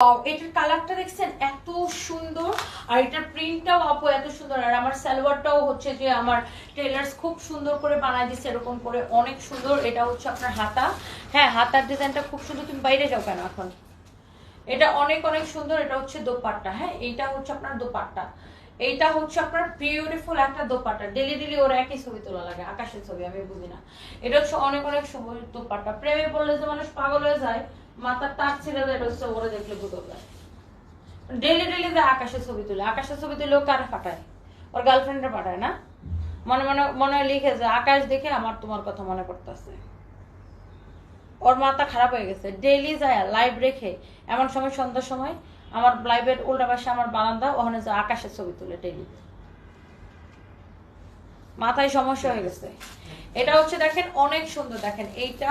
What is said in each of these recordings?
এটার কালারটা দেখছেন এত সুন্দর, আর এটার প্রিন্টটাও আপু এত সুন্দর। আর আমার সালোয়ারটাও হচ্ছে যে আমার টেলার্স খুব সুন্দর করে বানায় দিচ্ছে এরকম করে অনেক সুন্দর। এটা হচ্ছে আপনার হাতা। হ্যাঁ হাতার ডিজাইনটা খুব সুন্দর। তুমি বাইরে যাও কেন এখন? এটা অনেক অনেক সুন্দর। এটা হচ্ছে দোপাট্টা। হ্যাঁ এইটা হচ্ছে আপনার দোপাট্টা। এইটা হচ্ছে আপনার বিউটিফুল একটা দোপাট্টা। ডেলি ডেলি ওরা একই ছবি তোলা লাগে, আকাশের ছবি, আমি বুঝি না। এটা হচ্ছে অনেক অনেক সুন্দর দোপাট্টা। প্রেমে বললে যে মানুষ পাগল হয়ে যায় মাথার তার ছেড়ে দেয় হচ্ছে ওরা দেখলে বুঝতে যায় ডেলি ডেলি যে আকাশের ছবি তুলে, আকাশের ছবি তুলে কারা পাঠায়? ওর গার্লফ্রেন্ডে পাঠায় না? মনে মনে মনে লিখে যে, আকাশ দেখে আমার তোমার কথা মনে পড়তেছে। ওর মাথা খারাপ হয়ে গেছে। ডেইলি যায় লাইভ রেখে, এমন সময়, সন্ধ্যার সময়, আমার লাইভের উল্টা পাশে আমার বারান্দা, ওখানে যে আকাশের ছবি তুলে ডেইলি মাথায় সমস্যা হয়ে গেছে। এটা হচ্ছে, দেখেন, অনেক সুন্দর। দেখেন, এইটা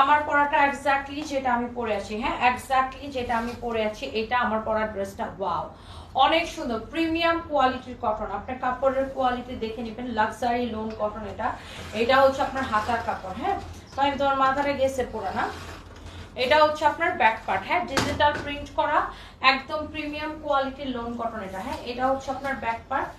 আমার পরাটা এক্স্যাক্টলি যেটা আমি পরে আছি হ্যাঁ? এক্স্যাক্টলি যেটা আমি পরে আছি, এটা আমার পরার ড্রেসটা ওয়াও অনেক সুন্দর প্রিমিয়াম কোয়ালিটির কটন আপনার কাপড়ের কোয়ালিটি দেখে নেবেন লাক্সারি লোন কটন এটা। এটা হচ্ছে আপনার হাতার কাপড় হ্যাঁ? তাই আমি তোমার মাথাটা গেছে পরে না এটা হচ্ছে আপনার ব্যাক পার্ট হ্যাঁ? ডিজিটাল প্রিন্ট করা। একদম প্রিমিয়াম কোয়ালিটির লোন কটন এটা হ্যাঁ? এটা হচ্ছে আপনার ব্যাক পার্ট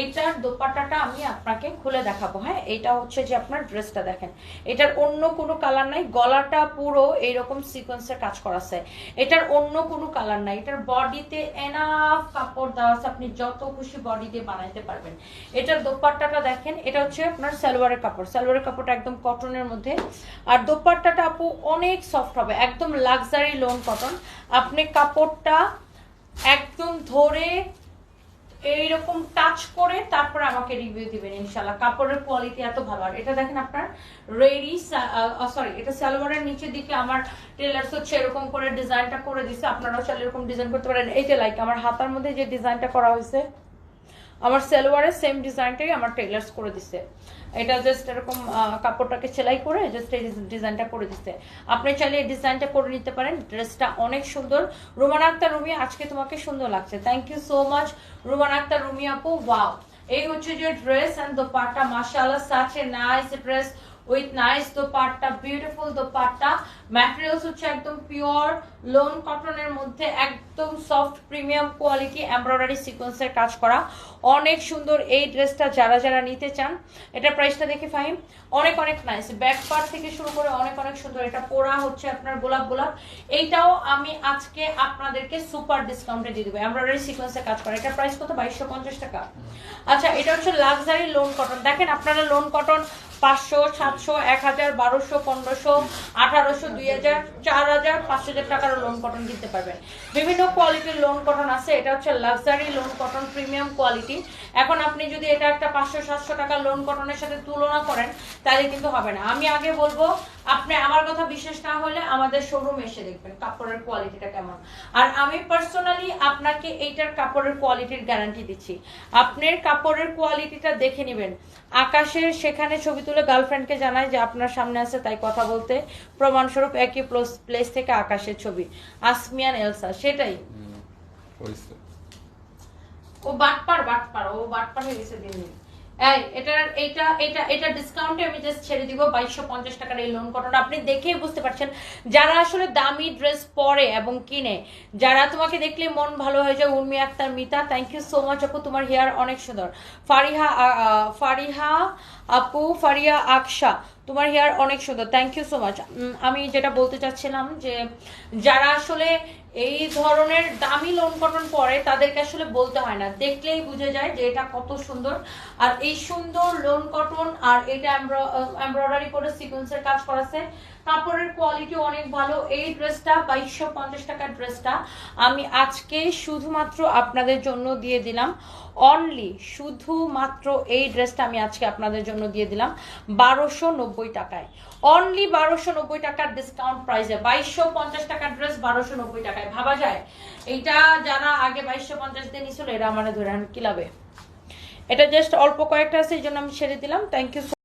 এইটার দোপাট্টাটা আমি আপনাকে খুলে দেখাবো হ্যাঁ? এটা হচ্ছে যে আপনার ড্রেসটা দেখেন। এটার অন্য কোনো কালার নাই, গলাটা পুরো এইরকম সিকোয়েন্সের কাজ করা আছে। এটার অন্য কোনো কালার নাই। এটার বডিতে এনাফ কাপড় দেওয়া আছে, আপনি যত খুশি বডি দিয়ে বানাইতে পারবেন। এটার দোপাট্টাটা দেখেন, এটা হচ্ছে আপনার সালোয়ারের কাপড়। সালোয়ারের কাপড়টা একদম কটনের মধ্যে। আর দোপাট্টাটা আপু অনেক সফট হবে, একদম লাক্সারি লোন কটন আপনি কাপড়টা একদম ধরে এইরকম টাচ করে তারপরে আমাকে রিভিউ দিবেন ইনশাল্লাহ কাপড়ের কোয়ালিটি এত ভালো। আর এটা দেখেন আপনার রেডি সরি এটা সালোয়ারের নিচের দিকে আমার টেলার্স হচ্ছে এরকম করে ডিজাইনটা করে দিছে। আপনারাও চাইলে এরকম ডিজাইন করতে পারেন। এই যে লাইক আমার হাতার মধ্যে যে ডিজাইনটা করা হয়েছে আমার সেলোয়ারের সেম ডিজাইনটাই আমার টেলার্স করে দিছে। এটা জাস্ট এরকম কাপড়টাকে সেলাই করে জাস্ট এই ডিজাইনটা করে দিছে। আপনি চাইলে এই ডিজাইনটা করে নিতে পারেন। ড্রেসটা অনেক সুন্দর। রোমান আক্তার, রুমি, আজকে তোমাকে সুন্দর লাগছে। Thank you so much Roman Akter, Rumi আপু। ওয়াও এই হচ্ছে যে ড্রেস অ্যান্ড দোপাট্টা। মাশাআল্লাহ such a nice dress with nice dupatta beautiful dupatta. Materials হচ্ছে একদম পিওর লোন কটনের মধ্যে একদম সফট প্রিমিয়াম কোয়ালিটি এমব্রয়ডারি সিকোয়েন্সের কাজ করা। অনেক সুন্দর এই ড্রেসটা যারা যারা নিতে চান এটা প্রাইসটা দেখে ফাহিম। অনেক অনেক নাইস ব্যাক পার্ট থেকে শুরু করে অনেক অনেক সুন্দর। এটা পোড়া হচ্ছে আপনার গোলাপ গোলাপ। এইটাও আমি আজকে আপনাদেরকে সুপার ডিসকাউন্টে দিয়ে দেবো। এমব্রয়ডারি সিকোয়েন্সের কাজ করা। এটা প্রাইস কত? বাইশশো পঞ্চাশ টাকা। আচ্ছা এটা হচ্ছে লাক্সারি লোন কটন দেখেন আপনারা লোন কটন পাঁচশো, সাতশো এক হাজার বারোশো পনেরোশো আঠারোশো দুই হাজার চার হাজার পাঁচ হাজার টাকার লোন কটন দিতে পারবেন। বিভিন্ন কোয়ালিটির লোন কটন আছে, এটা হচ্ছে luxury lawn cotton premium quality এখন আপনি যদি এটা একটা পাঁচশো, সাতশো লোন কটনের সাথে তুলনা করেন, তাহলে কিন্তু হবে না। আমি আগে বলব, আপনি, আমার কথা বিশেষ না হলে আমাদের শোরুম এসে দেখবেন কাপড়ের কোয়ালিটিটা কেমন। আর আমি পার্সোনালি আপনাকে এইটার কাপড়ের কোয়ালিটির গ্যারান্টি দিচ্ছি। আপনার কাপড়ের কোয়ালিটিটা দেখে নেবেন। আকাশের সেখানে ছবি তুলে গার্লফ্রেন্ডকে জানায় যে আপনার সামনে আছে তাই কথা বলতে। প্রমাণস্বরূপ একই প্লেস থেকে আকাশের ছবি। আসমিয়ান এলসা সেটাই। ও বাটপার বাটপার ও বাটপার হয়ে গেছে দিন দিন। এই এটার এটা এটা এটা ডিসকাউন্টে আমি জাস্ট ছেড়ে দিব বাইশশো পঞ্চাশ টাকার এই লোন কটনটা আপনি দেখেই বুঝতে পারছেন যারা আসলে দামি ড্রেস পরে এবং কিনে যারা তোমাকে দেখলে মন ভালো হয়ে যায় Urmi Akter Mita thank you so much আপু তোমার হেয়ার অনেক সুন্দর। ফারিহা ফারিহা আপু ফারিয়া আকশা তোমার হেয়ার অনেক সুন্দর। থ্যাংক ইউ সো মাচ আমি যেটা বলতে চাচ্ছিলাম যে, যারা আসলে এই ধরনের দামি লোন কটন পরে, তাদেরকে আসলে বলতে হয় না। দেখলেই বুঝে যায় যে এটা কত সুন্দর। আর এই সুন্দর লোন কটন আর এটা এমব্রয়ডারি করে সিকুয়েন্সের কাজ করাছে কাপড়ের কোয়ালিটি অনেক ভালো। এই ড্রেসটা বাইশশো পঞ্চাশ টাকার ড্রেসটা আমি আজকে শুধুমাত্র আপনাদের জন্য দিয়ে দিলাম। অনলি শুধুমাত্র এই ড্রেসটা আমি আজকে আপনাদের জন্য দিয়ে দিলাম, বারোশো নব্বই টাকায়। অনলি বারোশো নব্বই টাকার ডিসকাউন্ট প্রাইসে বাইশশো পঞ্চাশ টাকার ড্রেস বারোশো নব্বই টাকায়। ভাবা যায়? এইটা যারা আগে বাইশশো পঞ্চাশ দিয়ে নিছিল, এরা আমার ধরে কি লাভে এটা জাস্ট অল্প কয়েকটা আছে, এই জন্য আমি ছেড়ে দিলাম। Thank you